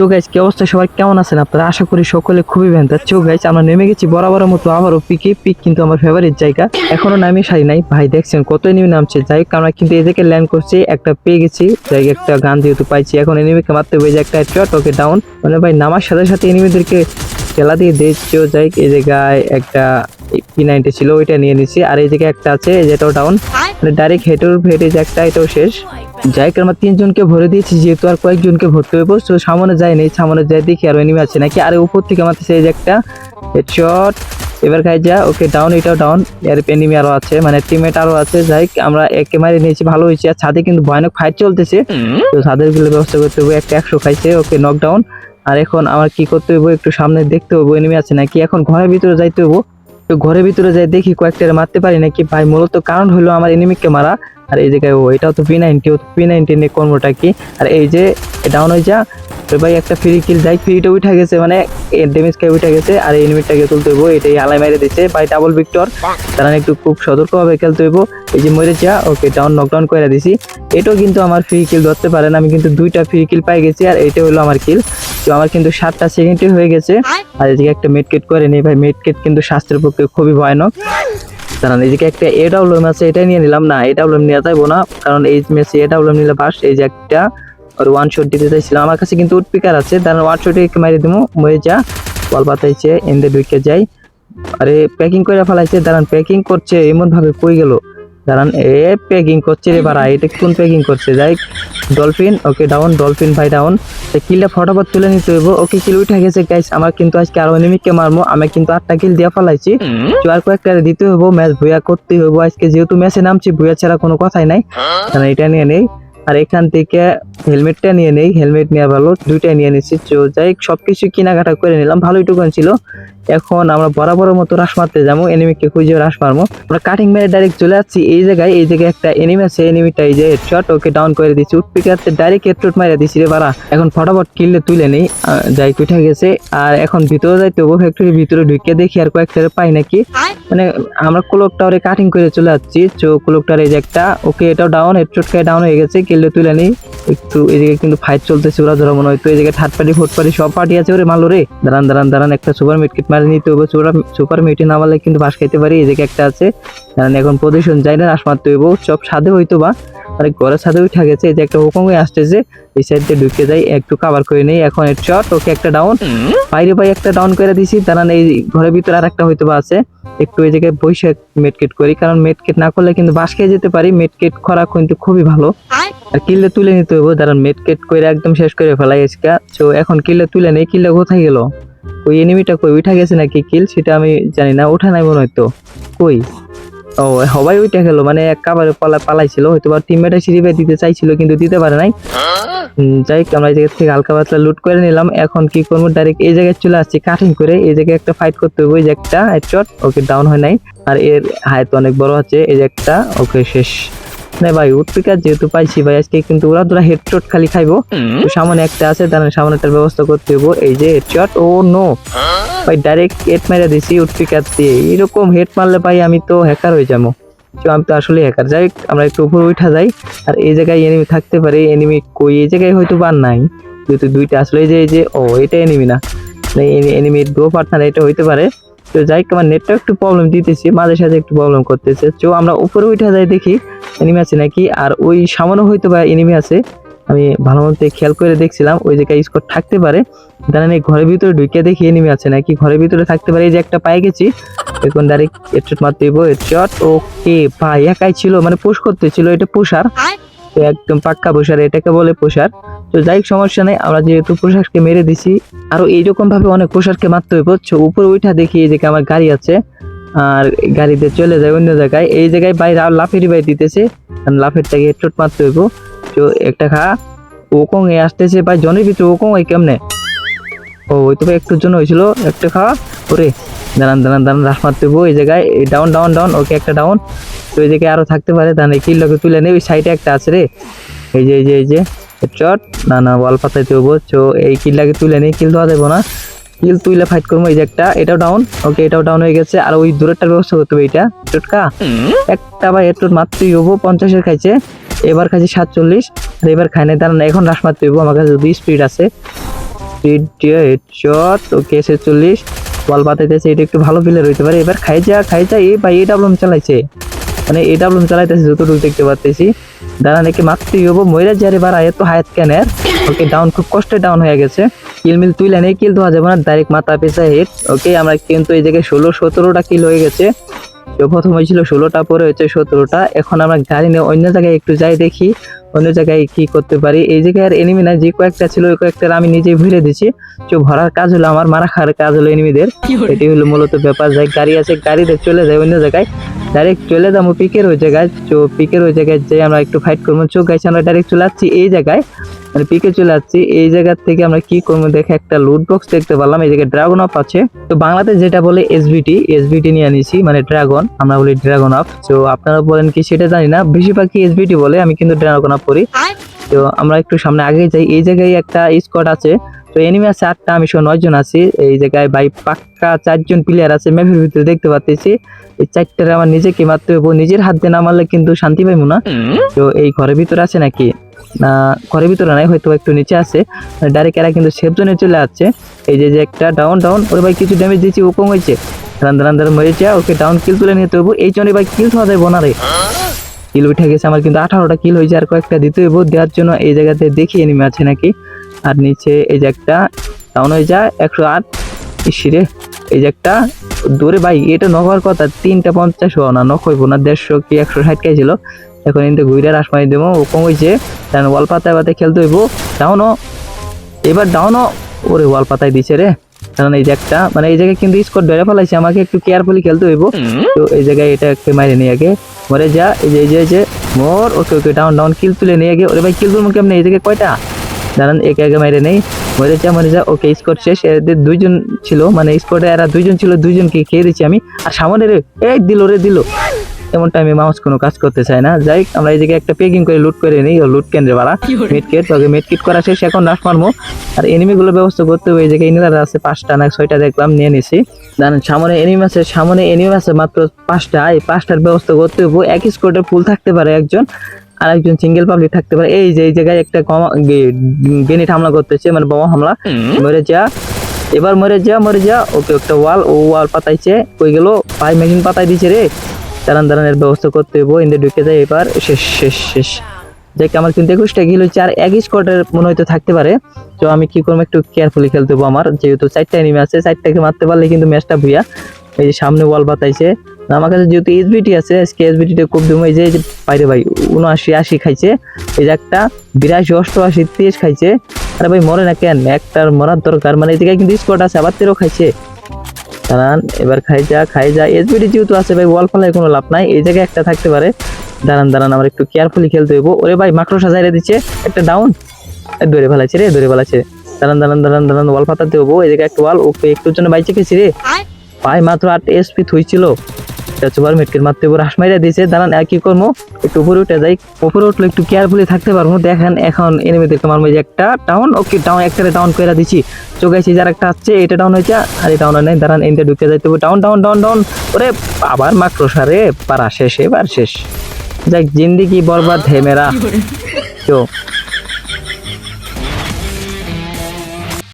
তো গাইজ কি অবস্থা? সবাই কেমন আছেন আপনারা? আশা করি সকলে খুবই ভ্যান্তার চো গাইজ আমরা নেমে গেছি বরাবরের মতো আবারও পিকে পিক কিন্তু আমার ফেভারিট জায়গা। এখনও নামে সারি নাই। ভাই দেখছেন কত এনিমি নামছে। যাই হোক, আমরা কিন্তু এদিকে ল্যান্ড করছি। একটা পেয়ে গেছি। যাই একটা গান যেহেতু পাইছি এখন এনিমিকে মারতে হবে। এই যে একটা চট ওকে ডাউন মানে ভাই নামার সাথে সাথে এনিমিদেরকে খেলা দিয়ে দেখছেও যাই এই জায়গায় একটা পি নাইনটি ছিল ওইটা নিয়ে নিছি। আর এই জায়গায় একটা আছে যেটাও ডাউন মানে ডাইরেক্ট হেঁটের হেঁটে যে একটা এটাও শেষ। যাই আমরা তিনজনকে ভরে দিয়েছি যেহেতু আর কয়েকজনকে ভরতে হইব তো সামনে যায়নি সামনে যাই দেখি আর এনিমি আছে নাকি। আর উপর থেকে মারতেছে এই যে একটা শট এবার খাই যা ওকে ডাউন এটাও ডাউন এর এনিমি আরও আছে মানে টিমমেট আরও আছে যাই আমরা একে মারি নিয়েছি ভালো হয়েছে। আর ছাদে কিন্তু ভয়ানক ফাইট চলতেছে। তো ছাদেরগুলো ব্যবস্থা করতে হবে একটা একশো খাইছে ওকে নকডাউন আর এখন আমার কি করতে হইব একটু সামনে দেখতে হইব এনিমি আছে নাকি। এখন ঘরের ভিতরে যাইতে হব তো ঘরের ভিতরে যাই দেখি কয়েকটা মারতে পারি নাকি। ভাই মূলত কারণ হলো আমার এনিমিকে মারা। আর এই জায়গায়, ও, এটাও তো পি নাইনটি ও পি নাইনটিন কর্মটা কি? আর এই যে ডাউন হয়ে যা। তো ভাই একটা ফ্রি কিল যাই ফ্রিটা উঠে গেছে মানে ড্যামেজ খেয়ে উঠে গেছে, আর এই এনিমিটাকে তুলতে হইব, এটাই আলাই মেরে দিচ্ছে। ভাই ডাবল ভিক্টর তারা একটু খুব সতর্কভাবে খেলতে হইব। এই যে মরে যা, ওকে ডাউন নকডাউন করে দিছি। এটাও কিন্তু আমার ফ্রি কিল ধরতে পারেন আমি কিন্তু দুইটা ফ্রি কিল পাই গেছি, আর এটা হলো আমার কিল তো আমার কিন্তু সাতটা সেকেন্ডে হয়ে গেছে। আর এদিকে একটা মেডকেট করে নেই ভাই মেডকেট কিন্তু স্বাস্থ্যের পক্ষে খুবই ভয়ানক। কারণ এদিকে একটা এ ডাব্লিউএম আছে এটা নিয়ে নিলাম। না এ ডাব্লিউএম নিয়ে যাইবো না, কারণ এই মেসি এ ডাব্লিউএম নিলে বাস এই যে একটা আর ওয়ান শট দিতে চাইছিলাম। আমার কাছে কিন্তু উডপিকার আছে, দাঁড়ান ওয়ান শটে মারি দিব মরে যা বল পাতাইছে এন্দে ঢুকে যাই। আরে প্যাকিং করে ফেলাইছে, দাঁড়ান প্যাকিং করছে এমন ভাবে কই গেল? দাঁড়ান এ প্যাকিং করছে রে বাড়া এটা কোন প্যাকিং করছে? যাই ডলফিন ওকে ডাউন ডলফিন ভাই ডাউন কিলটা ফটাফট তুলে নিতে হইব। ওকে কিল উঠে গেছে গাইস আমার কিন্তু আজকে আরও এনিমিকে মারমো আমি কিন্তু আটটা কিল দিয়ে ফেলাইছি। তো আর কয়েকটা দিতে হইব ম্যাচ ভুয়া করতে হইব। আজকে যেহেতু ম্যাচে নামছি ভুয়া ছাড়া কোনো কথাই নাই। কারণ এটা নিয়ে নেই। আর এখান থেকে হেলমেটটা নিয়ে নেই। হেলমেট নেওয়া ভালো দুইটাই নিয়ে নিচ্ছি তো যাই হোক, সবকিছু কেনাকাটা করে নিলাম। ভালোই টুকান ছিল। এখন আমরা বরাবরের মতো রাস মারতে যাব এনিমিকে খুঁজে রাস মারবো। আমরা কাটিং মেরে ডাইরেক্ট চলে যাচ্ছি এই জায়গায় এই জায়গায় একটা এনিমি আছে এনিমিটা এই যে হেডশট ওকে ডাউন করে দিচ্ছি উঠপিকাতে ডাইরেক্ট হেডশট মারে দিছি রে বাড়া। এখন ফটাফট কিললে তুলে নেই যাই উঠে গেছে। আর এখন ভিতরে যাইতে হব ফ্যাক্টরির ভিতরে ঢুকে দেখি আর কয়েকটা পাই নাকি। মানে আমরা ক্লোক টাওয়ারে কাটিং করে চলে যাচ্ছি চো ক্লোক টাওয়ারে এই যে একটা ওকে এটাও ডাউন হেডশট খেয়ে ডাউন হয়ে গেছে কিললে তুলে নেই। একটু এই জায়গায় কিন্তু ফাইট চলতেছে ওরা ধরো মনে হয় তো এই জায়গায় থার্ড পার্টি ফোর্থ পার্টি সব পার্টি আছে ওরে মালো রে। দাঁড়ান দাঁড়ান দাঁড়ান একটা সুপার মিটকিট মারি নিতে হবে সুপার সুপার মিটে না মারলে কিন্তু বাস খাইতে পারি, এদিকে একটা আছে। দাঁড়ান এখন পজিশন যাই না, রাস মারতে হইব সব সাদে হইতো বা মানে ঘরের সাথে উঠে গেছে, এই যে একটা হুকম হয়ে আসতেছে এই সাইড ঢুকে যাই, একটু কাভার করে নেই, এখন এর শট ওকে একটা ডাউন বাইরে ভাই একটা ডাউন করে দিছি, দাঁড়ান এই ঘরের ভিতরে আর একটা হয়তো বা আছে, একটু এই জায়গায় বসে মেডকেট করি, কারণ মেডকেট না করলে কিন্তু বাস খেয়ে যেতে পারি মেডকেট করা কিন্তু খুবই ভালো। আর কিল্লে তুলে নিতে হইব, দাঁড়ান মেডকেট করে একদম শেষ করে ফেলাই আজকে, তো এখন কিল্লে তুলে নেই কিল্লে কোথায় গেল? ওই এনিমিটা কই? উঠা গেছে নাকি কিল সেটা আমি জানি না। ওঠা নাই মনে হয়তো কই? ও, সবাই ওইটা গেল। মানে কাবারে পালা পালাইছিল। হয়তো বা টিমমেটে বেয়ে দিতে চাইছিল, কিন্তু দিতে পারে নাই। যাই আমরা এই জায়গা থেকে হালকা পাতলা লুট করে নিলাম। এখন কি করব? ডাইরেক্ট এই জায়গায় চলে আসছি কাটিং করে। এই জায়গায় একটা ফাইট করতে হবে। যে একটা হেডশট ওকে ডাউন হয় নাই। আর এর হাইট অনেক বড় আছে। এই যে একটা, ওকে শেষ। না ভাই উৎপিকার যেহেতু পাইছি ভাই আজকে কিন্তু ওরা দুরা হেডশট খালি খাইবো। তো সামনে একটা আছে তার সামনেটার ব্যবস্থা করতে হইব। এই যে হেডশট ও নো ভাই ডাইরেক্ট হেড মেরে দিছি উৎপিকার দিয়ে এরকম হেড মারলে ভাই আমি তো হ্যাকার হয়ে যাব। তো আমি তো আসলে হ্যাকার যাই আমরা একটু উপরে উঠা যাই। আর এই জায়গায় এনিমি থাকতে পারে এনিমি কই? এই জায়গায় হয়তো বার নাই। যেহেতু দুইটা আসলে এই যে এই যে ও এটা এনিমি না। এনিমির দো পার্টনার এটা হইতে পারে। তো যাই আমার নেটটা একটু প্রবলেম দিতেছি মাঝে সাঝে একটু প্রবলেম করতেছে। তো আমরা উপরে উঠা যাই দেখি। এনিমি আছে নাকি? আর ওই সামনে হয়তো বা এনিমি আছে, আমি ভালো মতো খেয়াল করে দেখছিলাম, ওই জায়গায় স্কোর থাকতে পারে। এই ঘরের ভিতরে ঢুকে দেখি এনিমি আছে নাকি? ঘরের ভিতরে থাকতে পারে, এই যে একটা পায়ে গেছি। এখন ডাইরেক্ট হেডশট মারতে দিব হেডশট ওকে ভাই একাই ছিল মানে পোষ করতে ছিল, এটা পুষার একদম পাক্কা পোষার এটাকে বলে পোষার তো যাই সমস্যা নেই, আমরা যেহেতু পোশাককে মেরে দিছি, আরও এইরকম ভাবে অনেক পোশাককে মারতে হইব তো উপরে উঠা দেখি এই দিকে আমার গাড়ি আছে আর গাড়িতে চলে যায় অন্য জায়গায়। এই জায়গায় বাইরে আর লাফেরি বাই দিতেছে। লাফেরটাকে হেডশট মারতে হইব। তো একটা খা ওকং এ আসতেছে ভাই, জনের ভিতরে ওকং এই কেমনে? ও ওই তো ভাই একটুর জন্য হয়েছিল। একটা খাওয়া ওরে, দাঁড়ান দাঁড়ান দাঁড়ান রাস মারতে হইব এই জায়গায়। ডাউন ডাউন ডাউন ওকে একটা ডাউন তো এই জায়গায় আরও থাকতে পারে, তাহলে কিল্লকে তুলে নেই ওই সাইডে একটা আছে রে। এই যে এই যে এই যে চট না না বল পাতাইতে হব তো এই কিল্লাকে তুলে নেই কিল দেওয়া দেবো না। কিল তুইলে ফাইট করব এই যে একটা এটাও ডাউন ওকে এটাও ডাউন হয়ে গেছে আর ওই দূরেরটার ব্যবস্থা করতে হবে এইটা চটকা। একটা বা একটু মাত্রই হব পঞ্চাশের খাইছে এবার খাইছে সাতচল্লিশ আর এবার খাই নাই দাঁড়ান এখন রাস মারতে হইব আমার কাছে যদি স্পিড আছে। স্পিড দিয়ে হেডশট ওকে এসে চল্লিশ বল পাতাইতেছে এটা একটু ভালো প্লেয়ার হইতে পারে এবার খাই যা খাই যা এই ভাই এই ডাবলম চালাইছে। মানে এই ডাবলম চালাইতেছি যতটুকু দেখতে পাচ্ছি দাঁড়া নাকি মারতেই হব ময়রা যারে বাড়া এত হায়াত ক্যানের ওকে ডাউন খুব কষ্টে ডাউন হয়ে গেছে। কিল মিল তুই লাইনে কিল ধোয়া যাবে না ডাইরেক্ট মাথা পেছা হিট ওকে আমরা কিন্তু এই জায়গায় ষোলো, সতেরোটা কিল হয়ে গেছে। প্রথম হয়েছিল ষোলোটা, পরে হয়েছে সতেরোটা। এখন আমরা গাড়ি নিয়ে অন্য জায়গায় একটু যাই দেখি। অন্য জায়গায় কি করতে পারি? এই জায়গায় আর এনিমি না যে কয়েকটা ছিল ওই কয়েকটার আমি নিজেই ভুলে দিছি। তো ভরার কাজ হলো আমার মারা খাওয়ার কাজ হলো এনিমিদের এটি হলো মূলত ব্যাপার। যাই গাড়ি আছে গাড়িতে চলে যায় অন্য জায়গায়। ডাইরেক্ট চলে যাব পিকের ওই জায়গায়। তো পিকের ওই জায়গায় যে আমরা একটু ফাইট করব। চোখ গাইছে আমরা ডাইরেক্ট চলে যাচ্ছি এই জায়গায়। মানে পিকে চলে যাচ্ছি এই জায়গা থেকে আমরা কি করব? দেখে একটা লুট বক্স দেখতে পারলাম। এই জায়গায় ড্রাগন অফ আছে। তো বাংলাতে যেটা বলে এসবিটি এসবিটি নিয়ে আনিছি মানে ড্রাগন আমরা বলি ড্রাগন অফ তো আপনারা বলেন কি সেটা জানি না। বেশিরভাগ কি এসবিটি বলে আমি কিন্তু ড্রাগন আপ করি। তো আমরা একটু সামনে আগে যাই। এই জায়গায় একটা স্কোয়াড আছে। তো এনিমি আছে আটটা, আমি সহ নয় জন আছি। এই জায়গায় ভাই পাক্কা চারজন প্লেয়ার আছে ম্যাপের ভিতরে দেখতে পাচ্ছি এই চারটারে আমার নিজেকে মারতে হব নিজের হাত দিয়ে না মারলে কিন্তু শান্তি পাইবো না। তো এই ঘরের ভিতরে আছে নাকি? না, ঘরের ভিতরে নাই, হয়তো একটু নিচে আছে। ডাইরেক্ট এরা কিন্তু সেফ জোনে চলে আসছে। এই যে যে একটা ডাউন ডাউন ওর ভাই, কিছু ড্যামেজ দিয়েছি ও কম হয়েছে। দাঁড়ান মরে যা, ওকে ডাউন কিল তুলে নিতে হব এই জন্য ভাই কিল খাওয়া যাব না রে। কিল উঠে গেছে, আমার কিন্তু আঠারোটা কিল হয়েছে আর কয়েকটা দিতে হইব। দেওয়ার জন্য এই জায়গাতে দেখি এনিমি আছে নাকি? আর নিচে এই যে একটা ডাউন হয়ে যায়, একশো আট। ইসিরে এই যে একটা দূরে ভাই, এটা নক কথা, তিনটা পঞ্চাশ হওয়া না নক হইব না, দেড়শো কি একশো ষাট কে ছিল এখন কিন্তু ঘুরে রাস মারি দেবো, ও কম হয়েছে কারণ ওয়াল পাতায় পাতায় খেলতে হইব। ডাউনও এবার ডাউনও ওরে ওয়াল পাতায় দিছে রে। কারণ এই যে একটা মানে এই জায়গায় কিন্তু স্কোর ধরে ফেলাইছে আমাকে একটু কেয়ারফুলি খেলতে হইব। তো এই জায়গায় এটা একটু মাইরে নিয়ে আগে। মরে যা এই যে এই যে এই যে মোর ওকে ওকে ডাউন ডাউন কিল তুলে নিয়ে আগে। ওরে ভাই কিল তুলবো কেমন? এই জায়গায় কয়টা? দাঁড়ান একে আগে মাইরে নেই। মরে যা মরে যা ওকে স্কোর শেষ। এদের দুইজন ছিল মানে স্কোরে এরা দুইজন ছিল দুইজনকে খেয়ে দিচ্ছি আমি। আর সামনে রে এই দিল রে দিল। এমন টাইমে মাউস কোনো কাজ করতে চায় না। যাই আমরা এই জায়গায় একটা পেকিং করে লুট করে নিই লুট কেন্দ্রে বাড়া? মিটকেট ওকে মিটকিট করা শেষ এখন রাস মারবো আর এনিমি গুলো ব্যবস্থা করতে হবে এই জায়গায় এনিমিরা আছে পাঁচটা না ছয়টা দেখলাম নিয়ে নিছি। জানেন সামনে এনিমি আছে সামনে এনিমি আছে মাত্র পাঁচটা। এই পাঁচটার ব্যবস্থা করতে হবে। এক স্কোয়াডে ফুল থাকতে পারে একজন আর একজন সিঙ্গেল পাবলিক থাকতে পারে। এই যে এই জায়গায় একটা গ্রেনেড হামলা করতেছে মানে বোমা হামলা। মরে যা। এবার মরে যা মরে যা। ওকে একটা ওয়াল ও ওয়াল পাতাইছে কই গেল? পাই মেশিন পাতাই দিছে রে। দাঁড়ান দাঁড়ান, এর ব্যবস্থা করতে হইব। ইন্দে ঢুকে যায় এবার। শেষ শেষ শেষ। দেখ আমার কিন্তু একুশটা গিল হচ্ছে আর এক স্কোয়াডের মনে হয়তো থাকতে পারে। তো আমি কি করব, একটু কেয়ারফুলি খেলতে হব আমার। যেহেতু চারটা এনিমি আছে, চারটাকে মারতে পারলে কিন্তু ম্যাচটা ভুইয়া। এই যে সামনে ওয়াল বাতাইছে। আমার কাছে যেহেতু এসবিটি আছে, আজকে এসবিটিটা খুব দিম এই যে, বাইরে ভাই, উনআশি, আশি খাইছে। এই যে একটা বিরাশি, অষ্টআশি, তিরিশ খাইছে। আরে ভাই, মরে না কেন? একটার মরার দরকার। মানে জায়গায় কিন্তু স্কোয়াড আছে, আবার তেরো খাইছে। দাঁড়ান এবার খাই যা খাই যা। এসবিডি যেহেতু আছে ভাই ওয়াল ফালায় কোনো লাভ নাই। এই জায়গায় একটা থাকতে পারে। দাঁড়ান দাঁড়ান আমার একটু কেয়ারফুলি খেলতে হইব। ওরে ভাই মাত্র সাজাইরে দিচ্ছে। একটা ডাউন ধরে ফেলাচ্ছে রে ধরে ফেলাচ্ছে দাঁড়ান দাঁড়ান দাঁড়ান দাঁড়ান ওয়াল ফাতাতে হব এই জায়গায় একটা ওয়াল ওকে একটু জন্য বাইচে গেছি রে। ভাই মাত্র আট এসপি থুইছিল। সুপার মেটকের মাত্র এবার হাস মাইরা দিয়েছে। দাঁড়ান কি করব? একটু উপরে উঠে যাই। উপরে উঠলে একটু কেয়ারফুলি থাকতে পারব। দেখেন এখন এনিমিদেরকে মারবো। এই যে একটা ডাউন ওকে ডাউন একটা ডাউন করে দিচ্ছি চোখাইছি যার একটা আসছে এটা ডাউন হয়েছে আর এটা ডাউন নেই। দাঁড়ান এনতে ঢুকে যাইতে হবে। ডাউন ডাউন ডাউন ডাউন ওরে আবার মাকড়সা রে পারা শেষ এবার শেষ। যাক জিন্দিগি বরবাদ হে মেরা তো